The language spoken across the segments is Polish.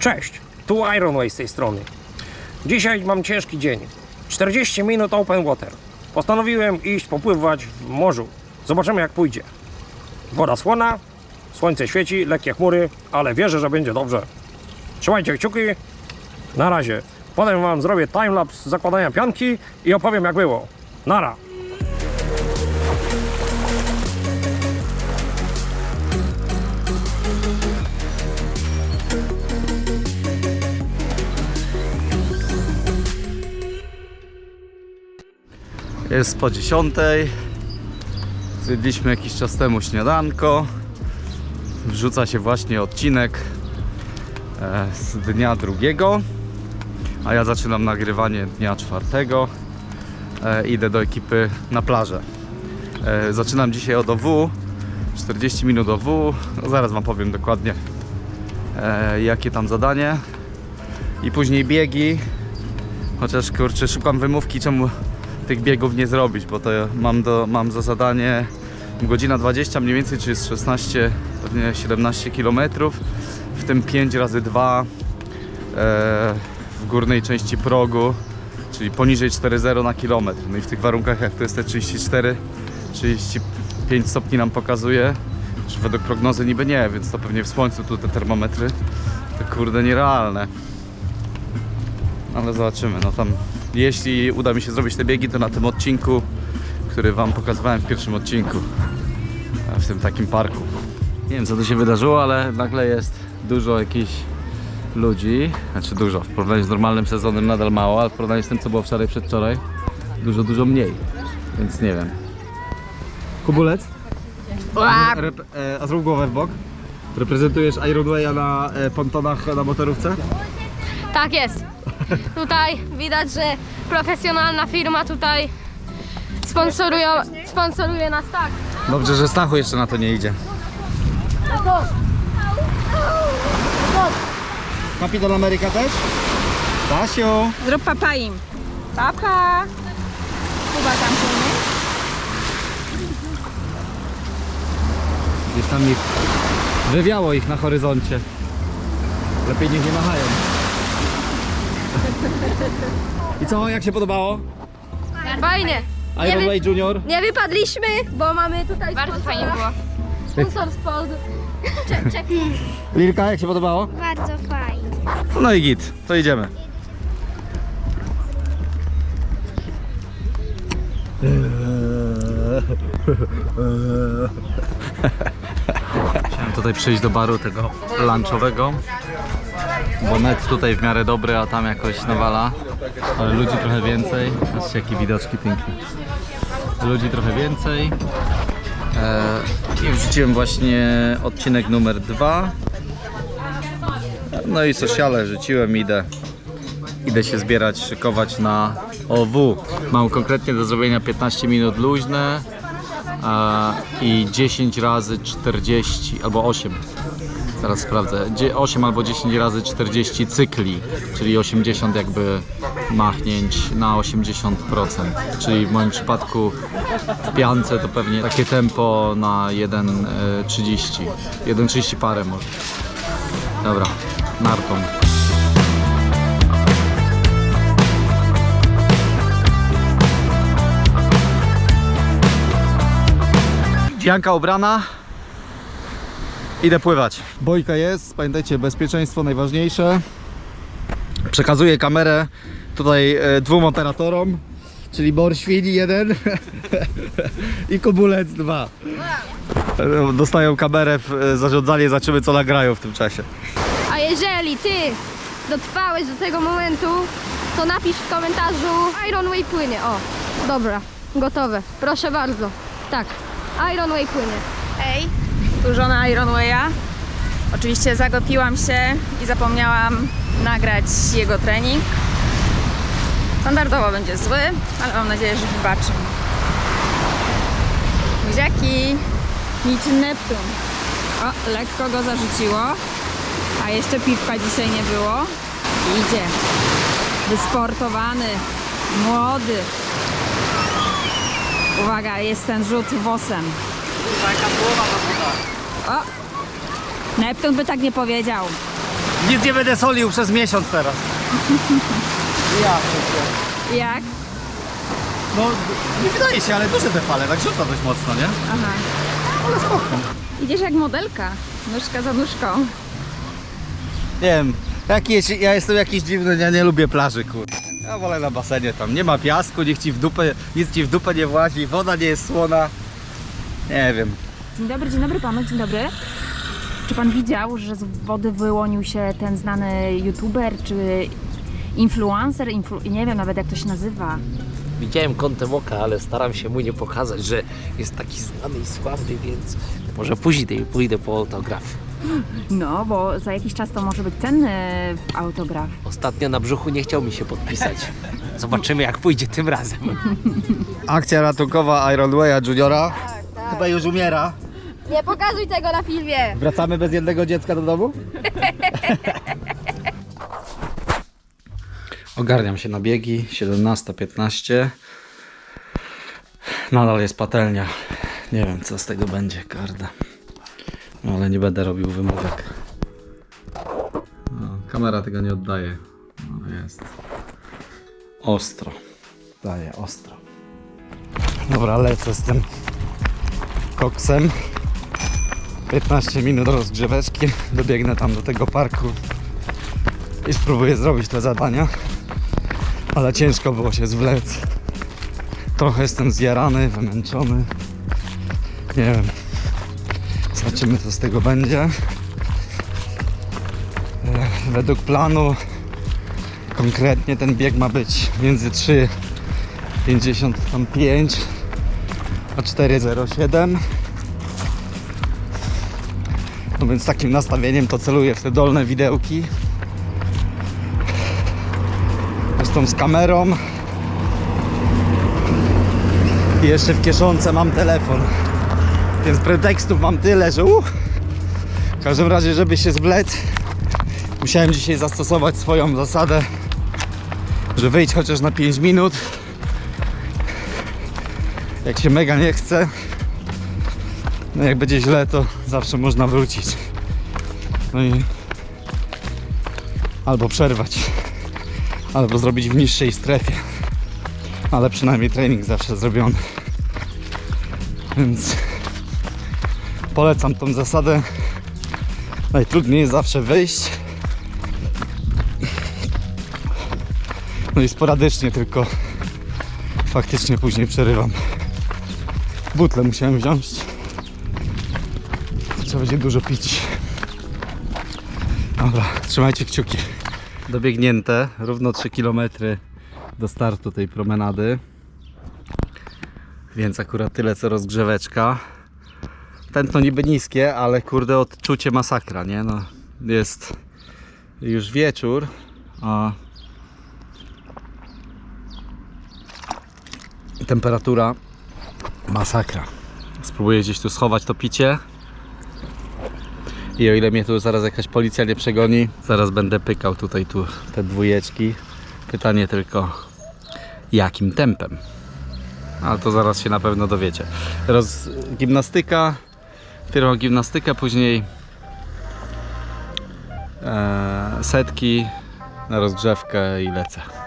Cześć, tu Ironway z tej strony. Dzisiaj mam ciężki dzień. 40 minut open water. Postanowiłem iść popływać w morzu. Zobaczymy jak pójdzie. Woda słona, słońce świeci, lekkie chmury, ale wierzę, że będzie dobrze. Trzymajcie kciuki. Na razie. Potem wam zrobię timelapse zakładania pianki i opowiem jak było. Nara. Jest po 10. Zjedliśmy jakiś czas temu śniadanko. Wrzuca się właśnie odcinek e, z dnia drugiego. A ja zaczynam nagrywanie dnia czwartego. E, Idę do ekipy na plażę. E, Zaczynam dzisiaj od OW. 40 minut OW. No, zaraz Wam powiem dokładnie jakie tam zadanie. I później biegi. Chociaż kurczę, szukam wymówki, czemu tych biegów nie zrobić, bo to mam, do, mam za zadanie godzina 20 mniej więcej, czyli jest 16, pewnie 17 km, w tym 5 razy 2 e, w górnej części progu, czyli poniżej 4,0 na kilometr. No i w tych warunkach jak to jest te 34, 35 stopni nam pokazuje, że według prognozy niby nie, więc to pewnie w słońcu tu te termometry, to kurde nierealne. Ale zobaczymy, no tam jeśli uda mi się zrobić te biegi, to na tym odcinku, który Wam pokazywałem w pierwszym odcinku, w tym takim parku. Nie wiem co tu się wydarzyło, ale nagle jest dużo jakichś ludzi, znaczy dużo, w porównaniu z normalnym sezonem nadal mało, ale w porównaniu z tym co było wczoraj, przedwczoraj, dużo, dużo mniej, więc nie wiem. Kubulec? Rep- e, a zrób głowę w bok. Reprezentujesz Ironwaya na e, pontonach na motorówce? Tak jest. Tutaj widać, że profesjonalna firma tutaj sponsorują, sponsoruje nas tak. Dobrze, że Stachu jeszcze na to nie idzie. Kapitan Ameryka też? Stasiu! Zrób papa im. Papa. Kuba tam płynie. Gdzieś tam ich wywiało ich na horyzoncie. Lepiej niech nie machają. I co, jak się podobało? Fajnie. Nie, Iron Way Junior? nie wypadliśmy, bo mamy tutaj Bardzo fajnie było. Sponsor spod. Czek, czek. Lilka, jak się podobało? Bardzo fajnie. No i git, to idziemy. Chciałem tutaj przyjść do baru tego lunchowego, bo net tutaj w miarę dobry, a tam jakoś nawala, ale ludzi trochę więcej. Patrzcie jakie widoczki piękne. Ludzi trochę więcej. Eee, I wrzuciłem właśnie odcinek numer dwa. No i sociale rzuciłem, idę. Idę się zbierać, szykować na OW. Mam konkretnie do zrobienia 15 minut luźne i 10 razy 40 albo 8. Zaraz sprawdzę. Dzie- 8 albo 10 razy 40 cykli, czyli 80 jakby machnięć na 80%. Czyli w moim przypadku w piance to pewnie takie tempo na 1,30. 1,30 parę może. Dobra, nartą. Janka ubrana. Idę pływać. Bojka jest, pamiętajcie, bezpieczeństwo najważniejsze. Przekazuję kamerę tutaj e, dwóm operatorom, czyli Borświni jeden i Kubulec dwa. Dostają kamerę w e, zarządzanie, zobaczymy co nagrają w tym czasie. A jeżeli ty dotrwałeś do tego momentu, to napisz w komentarzu Ironway płynie. O, dobra, gotowe. Proszę bardzo. Tak, Ironway płynie. Hej, tu żona Ironwaya. Oczywiście zagapiłam się i zapomniałam nagrać jego trening. Standardowo będzie zły, ale mam nadzieję, że wybaczy. Buziaki, niczym Neptun. O, lekko go zarzuciło, a jeszcze piwka dzisiaj nie było. Idzie. Wysportowany, młody. Uwaga, jest ten rzut wosem. O! Neptun by tak nie powiedział. Nic nie będę solił przez miesiąc teraz. Ja Jak? No, nie wydaje się, ale duże te fale, tak rzuca dość mocno, nie? Aha. Ale spoko. Idziesz jak modelka. Nóżka za nóżką. Nie wiem, jakieś, ja jestem jakiś dziwny, ja nie lubię plaży, kurde. Ja wolę na basenie tam, nie ma piasku, niech ci w dupę, nic ci w dupę nie włazi, woda nie jest słona. Nie wiem. Dzień dobry, dzień dobry panu, dzień dobry. Czy pan widział, że z wody wyłonił się ten znany youtuber czy influencer? Influ... nie wiem nawet jak to się nazywa. Widziałem kątem oka, ale staram się mu nie pokazać, że jest taki znany i sławny, więc może później pójdę po autograf. No, bo za jakiś czas to może być cenny autograf. Ostatnio na brzuchu nie chciał mi się podpisać. Zobaczymy jak pójdzie tym razem. Akcja ratunkowa Ironwaya Juniora chyba już umiera. Nie pokazuj tego na filmie! Wracamy bez jednego dziecka do domu? Ogarniam się na biegi, 17.15. Nadal jest patelnia. Nie wiem co z tego będzie, karda. No, ale nie będę robił wymówek. No, kamera tego nie oddaje. No, jest. Ostro. Daje ostro. Dobra, lecę z tym koksem. 15 minut rozgrzeweczki, dobiegnę tam do tego parku i spróbuję zrobić te zadania, ale ciężko było się zwlec. Trochę jestem zjarany, wymęczony. Nie wiem. Zobaczymy co z tego będzie. E, Według planu konkretnie ten bieg ma być między 3,55 a 4,07 no więc takim nastawieniem to celuję w te dolne widełki. Zresztą z kamerą. I jeszcze w kieszonce mam telefon. Więc pretekstów mam tyle, że uch. W każdym razie, żeby się zwlec, musiałem dzisiaj zastosować swoją zasadę, że wyjść chociaż na 5 minut. Jak się mega nie chce, no jak będzie źle, to zawsze można wrócić. No i albo przerwać, albo zrobić w niższej strefie. Ale przynajmniej trening zawsze zrobiony. Więc polecam tą zasadę. Najtrudniej jest zawsze wyjść. No i sporadycznie tylko faktycznie później przerywam. Butle musiałem wziąć. Trzeba będzie dużo pić. Dobra, trzymajcie kciuki. Dobiegnięte, równo 3 km do startu tej promenady. Więc akurat tyle co rozgrzeweczka. Tętno niby niskie, ale kurde odczucie masakra, nie? No, jest już wieczór, a temperatura masakra. Spróbuję gdzieś tu schować to picie. I o ile mnie tu zaraz jakaś policja nie przegoni, zaraz będę pykał tutaj tu te dwójeczki. Pytanie tylko jakim tempem. Ale to zaraz się na pewno dowiecie. Teraz gimnastyka, pierwsza gimnastyka, później e, setki na rozgrzewkę i lecę.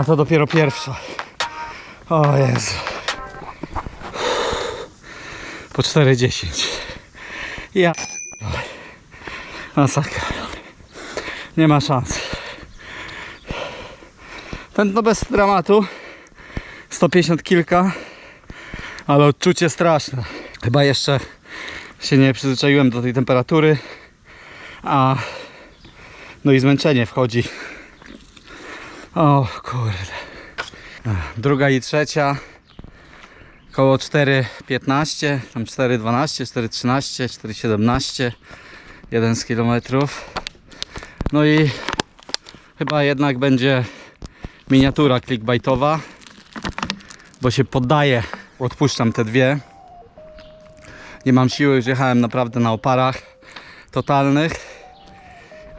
A to dopiero pierwsza. O Jezu. Po 4,10. Ja. Masakra. Nie ma szans. Tętno bez dramatu. 150 kilka. Ale odczucie straszne. Chyba jeszcze się nie przyzwyczaiłem do tej temperatury. A no i zmęczenie wchodzi. O kurde. Druga i trzecia. Koło 4,15, tam 4,12, 4,13, 4,17. Jeden z kilometrów. No i chyba jednak będzie miniatura clickbaitowa, bo się poddaję. Odpuszczam te dwie. Nie mam siły, już jechałem naprawdę na oparach totalnych.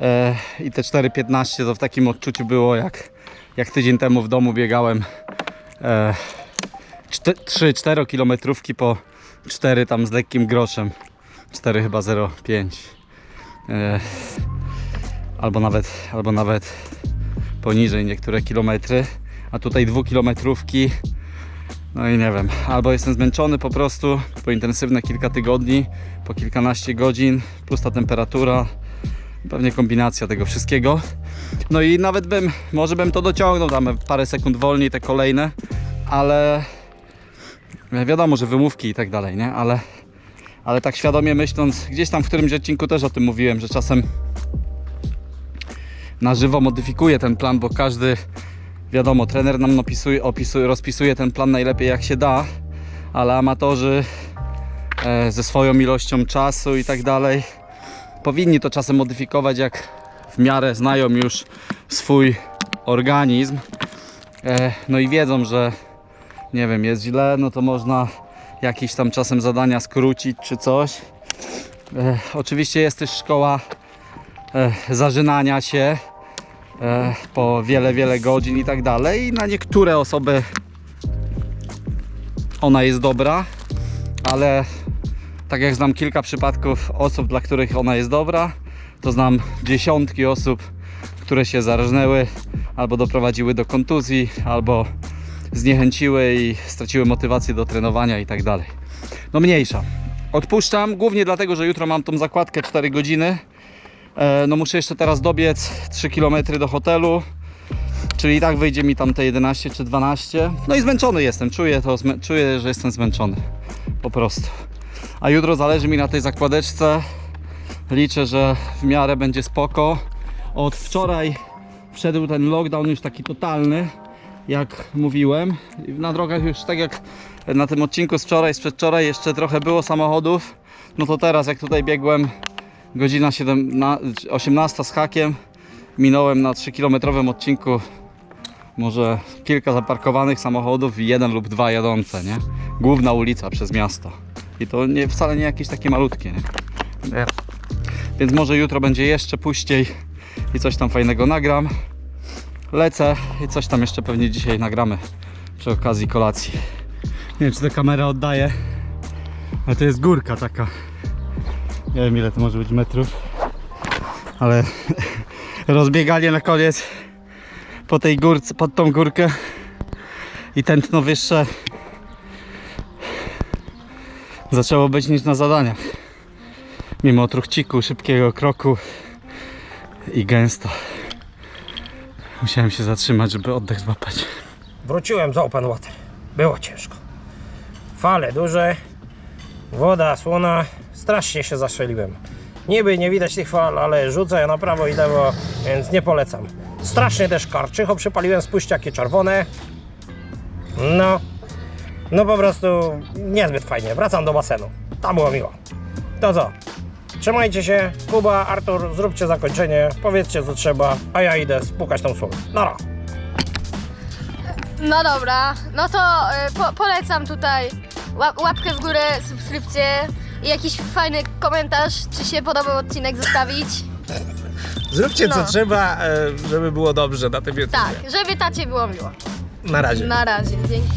E, I te 4,15 to w takim odczuciu było jak, jak tydzień temu w domu biegałem e, 3-4 kilometrówki po 4 tam z lekkim groszem. 4 chyba 0,5. E, albo nawet, albo nawet poniżej niektóre kilometry. A tutaj dwukilometrówki. No i nie wiem, albo jestem zmęczony po prostu po intensywne kilka tygodni, po kilkanaście godzin, plus ta temperatura, pewnie kombinacja tego wszystkiego. No i nawet bym, może bym to dociągnął tam parę sekund wolniej te kolejne, ale wiadomo, że wymówki i tak dalej, nie? Ale, ale tak świadomie myśląc, gdzieś tam w którymś odcinku też o tym mówiłem, że czasem na żywo modyfikuję ten plan, bo każdy, wiadomo, trener nam opisuje, opisuje, rozpisuje ten plan najlepiej jak się da, ale amatorzy e, ze swoją ilością czasu i tak dalej powinni to czasem modyfikować, jak w miarę znają już swój organizm. E, no i wiedzą, że nie wiem, jest źle, no to można jakieś tam czasem zadania skrócić czy coś. E, oczywiście jest też szkoła e, zażynania się po wiele, wiele godzin i tak dalej. I na niektóre osoby ona jest dobra, ale tak jak znam kilka przypadków osób, dla których ona jest dobra, to znam dziesiątki osób, które się zarażnęły albo doprowadziły do kontuzji, albo zniechęciły i straciły motywację do trenowania i tak dalej. No mniejsza. Odpuszczam głównie dlatego, że jutro mam tą zakładkę 4 godziny. E, no muszę jeszcze teraz dobiec 3 km do hotelu. Czyli i tak wyjdzie mi tam te 11 czy 12. No i zmęczony jestem, czuję to, czuję, że jestem zmęczony. Po prostu. A jutro zależy mi na tej zakładeczce. Liczę, że w miarę będzie spoko. Od wczoraj wszedł ten lockdown już taki totalny, jak mówiłem. Na drogach już tak jak na tym odcinku z wczoraj, z przedwczoraj jeszcze trochę było samochodów. No to teraz jak tutaj biegłem godzina 7, na, 18 z hakiem, minąłem na 3-kilometrowym odcinku może kilka zaparkowanych samochodów i jeden lub dwa jadące, nie? Główna ulica przez miasto. I to nie, wcale nie jakieś takie malutkie, nie? Nie. Więc może jutro będzie jeszcze puściej i coś tam fajnego nagram. Lecę i coś tam jeszcze pewnie dzisiaj nagramy przy okazji kolacji. Nie wiem, czy to kamera oddaje, ale to jest górka taka. Nie wiem, ile to może być metrów, ale rozbieganie na koniec po tej górce, pod tą górkę i tętno wyższe zaczęło być niż na zadaniach. Mimo truchciku, szybkiego kroku i gęsto. Musiałem się zatrzymać, żeby oddech złapać. Wróciłem z open water. Było ciężko. Fale duże, woda, słona. Strasznie się zastrzeliłem. Niby nie widać tych fal, ale rzucę na prawo i lewo, więc nie polecam. Strasznie też karczycho przypaliłem spuściaki czerwone. No, no po prostu niezbyt fajnie. Wracam do basenu. Tam było miło. To co? Trzymajcie się. Kuba, Artur, zróbcie zakończenie. Powiedzcie co trzeba, a ja idę spukać tą słomę. Nara. No dobra, no to y, po, polecam tutaj łap, łapkę w górę, subskrypcję i jakiś fajny komentarz, czy się podobał odcinek zostawić. Zróbcie co No. trzeba, e, żeby było dobrze na tym YouTubie. Tak, żeby tacie było miło. Na razie. Na razie, dzięki.